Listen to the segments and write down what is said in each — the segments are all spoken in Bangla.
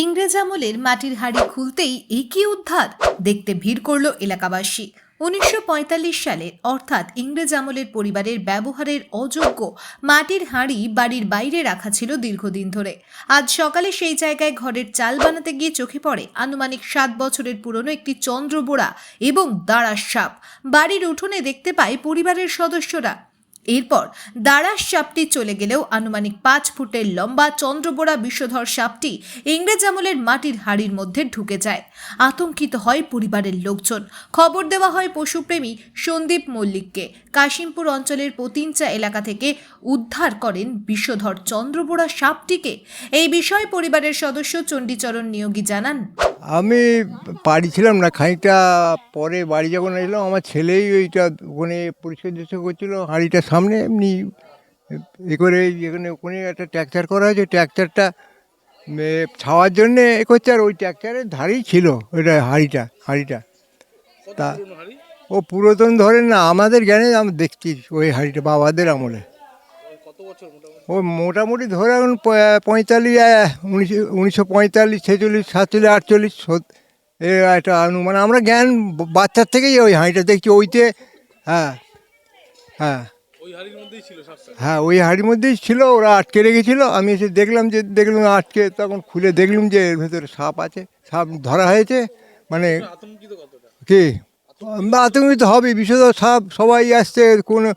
ইংরেজ আমলের মাটির হাড়ি খুলতেই একই উদ্ধার দেখতে ভিড় করল এলাকাবাসী। উনিশশো পঁয়তাল্লিশ সালে অর্থাৎ ইংরেজ আমলের পরিবারের ব্যবহারের অযোগ্য মাটির হাঁড়ি বাড়ির বাইরে রাখা ছিল দীর্ঘদিন ধরে। আজ সকালে সেই জায়গায় ঘরের চাল বানাতে গিয়ে চোখে পড়ে আনুমানিক সাত বছরের পুরনো একটি চন্দ্রবোড়া এবং দাঁড়ার সাপ। বাড়ির উঠোনে দেখতে পায় পরিবারের সদস্যরা। এরপর দাঁড়ার সাপটি চলে গেলেও আনুমানিক পাঁচ ফুটের লম্বা চন্দ্রবোড়া বিষধর সাপটি ইংরেজ আমলের মাটির হাড়ির মধ্যে ঢুকে যায়। আতঙ্কিত হয় পরিবারের লোকজন। খবর দেওয়া হয় পশুপ্রেমী সন্দীপ মল্লিককে। কাশিমপুর অঞ্চলের পতিনচা এলাকা থেকে উদ্ধার করেন বিষধর চন্দ্রবোড়া সাপটিকে। এই বিষয়ে পরিবারের সদস্য চণ্ডীচরণ নিয়োগী জানান। আমি বাড়ি ছিলাম না। খানিকটা পরে বাড়ি যখন এলাম, আমার ছেলেই ওইটা ওখানে পরিষ্কার করছিল হাঁড়িটার সামনে এমনি এ করে এখানে ওখানে একটা ট্র্যাকচার করা হয়েছে। ট্র্যাকচারটা ছাওয়ার জন্যে এ করছে আর ওই ট্র্যাকচারের ধারেই ছিল ওইটা হাঁড়িটা হাঁড়িটা। তা ও পুরাতন ধরেন না আমাদের জ্ঞানে আমি দেখছি ওই হাঁড়িটা বাবাদের আমলে। ও মোটামুটি ধরে এখন পঁয়তাল্লিশ উনিশশো উনিশশো পঁয়তাল্লিশ ছেচল্লিশ সাতচল্লিশ আটচল্লিশ একটা অনুমান আমরা জ্ঞান বাচ্চার থেকেই ওই হাঁড়িটা দেখছি ওইতে হ্যাঁ হ্যাঁ। হ্যাঁ ওই হাঁড়ির মধ্যেই ছিল ওরা আটকে রেখেছিল। আমি এসে দেখলাম যে দেখলাম আটকে তখন খুলে দেখলাম যে এর ভেতরে সাপ আছে। সাপ ধরা হয়েছে মানে কি? আতঙ্কিত হবে বিশেষ সাপ সবাই আসছে কোনো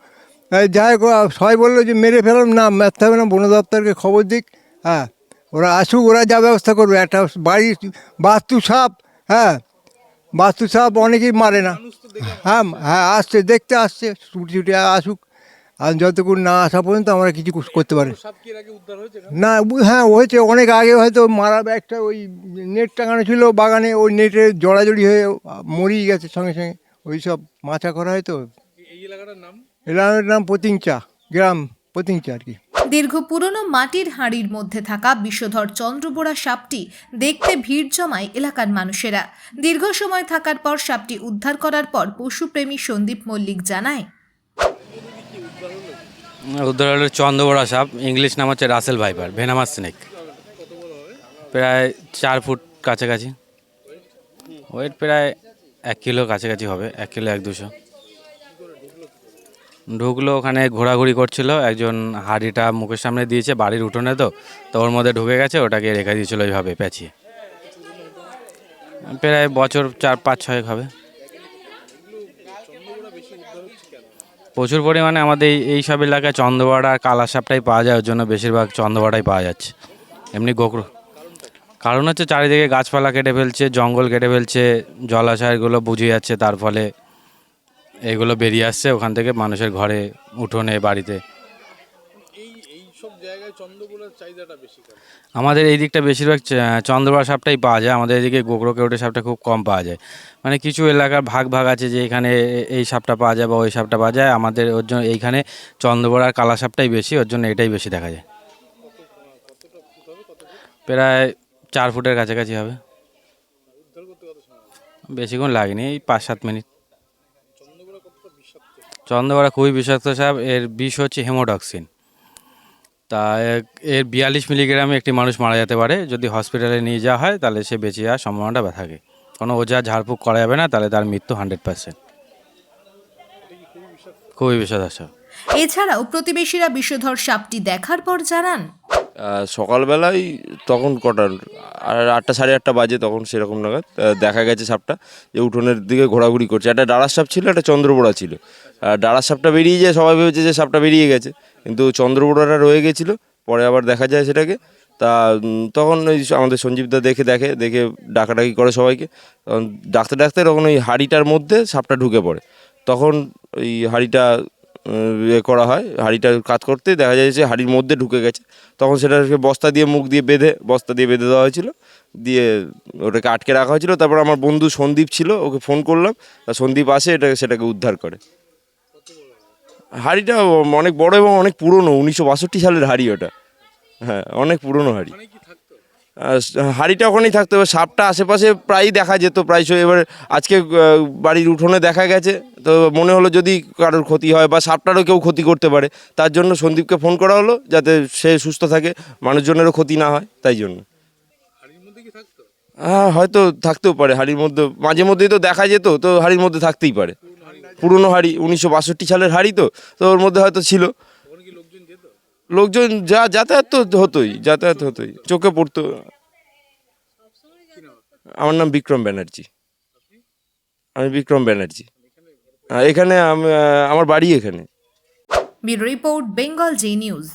যাই হোক, সবাই বলল যে মেরে ফেলাম না মারতে হবে না বন দপ্তরকে খবর দিক হ্যাঁ। ওরা আসুক ওরা যা ব্যবস্থা করবে একটা বাড়ির বাস্তু সাপ হ্যাঁ। বাস্তু সাপ অনেকেই মারে না। হ্যাঁ হ্যাঁ আসছে দেখতে আসছে ছুটি ছুটি আসুক। আর যতক্ষণ না আসা পর্যন্ত আমরা কিছু করতে পারি। না হ্যাঁ হয়েছে। অনেক আগে হয়তো মারা একটা ওই নেট টাঙানো ছিল বাগানে ওই নেটে জড়াজড়ি হয়ে মরিয়ে গেছে সঙ্গে সঙ্গে। ওই সব মাছা করা হয়তো এলাকার নাম পতিংচা গ্রাম পতিংচা আর কি। দীর্ঘ পুরনো মাটির হাঁড়ির মধ্যে থাকা বিষধর চন্দ্রবোড়া সাপটি দেখতে ভিড় জমায় এলাকার মানুষেরা। দীর্ঘ সময় থাকার পর সাপটি উদ্ধার করার পর পশুপ্রেমী সন্দীপ মল্লিক জানায় উদ্ধার হলো চন্দ্রবড়া সাপ, ইংলিশ নাম হচ্ছে রাসেল ভাইপার, ভেনামাস স্নেক। প্রায় চার ফুট কাছাকাছি। ওয়েট প্রায় এক কিলো কাছাকাছি হবে, এক কিলো এক দুশো। ঢুকলো ওখানে, ঘোরাঘুরি করছিল, একজন হাঁড়িটা মুখের সামনে দিয়েছে, বাড়ির উঠোনে তো তো ওর মধ্যে ঢুকে গেছে, ওটাকে রেখে দিয়েছিল ওইভাবে পেঁচিয়ে। প্রায় বছর চার, পাঁচ ছয়েক হবে। প্রচুর পরিমাণে আমাদের এই- সব এলাকায় চন্দ্রবাড়া আর কালা সাপটাই পাওয়া যায়, ওর জন্য বেশিরভাগ চন্দ্রবাড়াই পাওয়া যাচ্ছে। এমনি গোকর কারণ হচ্ছে চারিদিকে গাছপালা কেটে ফেলছে, জঙ্গল কেটে ফেলছে, জলাশয়গুলো বুঝে যাচ্ছে, তার ফলে এগুলো বেরিয়ে আসছে ওখান থেকে মানুষের ঘরে, উঠোনে, বাড়িতে। আমাদের এই দিকটা বেশিরভাগ চন্দ্রবাড়া সাপটাই পাওয়া যায়। আমাদের এদিকে গোকরো কেউটে সাপটা খুব কম পাওয়া যায়। মানে কিছু এলাকার ভাগ ভাগ আছে যে এখানে এই সাপটা পাওয়া যায় বা ওই সাপটা পাওয়া যায়। আমাদের ওর জন্য এইখানে চন্দ্রবড়ার কালা সাপটাই বেশি ওর জন্য এটাই বেশি দেখা যায়। প্রায় চার ফুটের কাছাকাছি হবে। বেশিক্ষণ লাগেনি এই পাঁচ সাত মিনিট। চন্দ্রবড়া খুবই বিষাক্ত সাপ এর বিষ হচ্ছে হেমোডক্সিন তা এর বিয়াল্লিশ মিলিগ্রামে একটি মানুষ মারা যেতে পারে। যদি হসপিটালে নিয়ে যাওয়া হয় তাহলে সে বেঁচে যাওয়ার সম্ভাবনাটা বা থাকে। কোনো ওজা ঝাড়ফুঁক করা যাবে না তাহলে তার মৃত্যু হান্ড্রেড পার্সেন্ট খুবই বিষাদ সাপ এছাড়াও প্রতিবেশীরা বিষধর সাপটি দেখার পর জানান সকালবেলায় তখন কটার আর আটটা সাড়ে আটটা বাজে তখন সেরকম নাগাদ দেখা গেছে সাপটা যে উঠোনের দিকে ঘোরাঘুরি করছে। একটা ডাড়ার সাপ ছিল একটা চন্দ্রবোড়া ছিল। আর ডাড়ার সাপটা বেরিয়ে যায় সবাই ভেবেছে যে সাপটা বেরিয়ে গেছে। কিন্তু চন্দ্রবোড়াটা রয়ে গেছিল, পরে আবার দেখা যায় সেটাকে। তা তখন ওই আমাদের সঞ্জীবদা দেখে দেখে দেখে ডাকাডাকি করে সবাইকে। তখন ডাকতে ডাকতে তখন ওই হাড়িটার মধ্যে সাপটা ঢুকে পড়ে। তখন ওই হাড়িটা ইয়ে করা হয়, হাঁড়িটা কাজ করতে, দেখা যায় যে হাঁড়ির মধ্যে ঢুকে গেছে। তখন সেটাকে বস্তা দিয়ে মুখ দিয়ে বেঁধে, বস্তা দিয়ে বেঁধে দেওয়া হয়েছিল। দিয়ে ওটাকে আটকে রাখা হয়েছিল। তারপর আমার বন্ধু সন্দীপ ছিল, ওকে ফোন করলাম। তা সন্দীপ আসে, এটাকে, সেটাকে উদ্ধার করে। হাঁড়িটা অনেক বড় এবং অনেক পুরনো উনিশশো বাষট্টি সালের হাঁড়ি ওটা। হ্যাঁ অনেক পুরনো হাঁড়ি। হাঁড়িটা ওখানেই থাকতো এবার সাপটা আশেপাশে প্রায়ই দেখা যেত প্রায়শই। এবার আজকে বাড়ির উঠোনে দেখা গেছে তো মনে হলো যদি কারোর ক্ষতি হয় বা সাপটারও কেউ ক্ষতি করতে পারে তার জন্য সন্দীপকে ফোন করা হলো যাতে সে সুস্থ থাকে মানুষজনেরও ক্ষতি না হয় তাই জন্য। হ্যাঁ হয়তো থাকতেও পারে হাড়ির মধ্যে মাঝে মধ্যেই তো দেখা যেত তো হাড়ির মধ্যে থাকতেই পারে। পুরনো হাড়ি উনিশশো বাষট্টি সালের হাড়ি তো তো ওর মধ্যে হয়তো ছিল। লোকজন যা যাতায়াত তো হতোই যাতায়াত হতোই চোখে পড়তো। আমার নাম বিক্রম ব্যানার্জি। আমি বিক্রম ব্যানার্জি। হ্যাঁ, এখানে আমার বাড়ি এখানে। Report Bengal Zee news.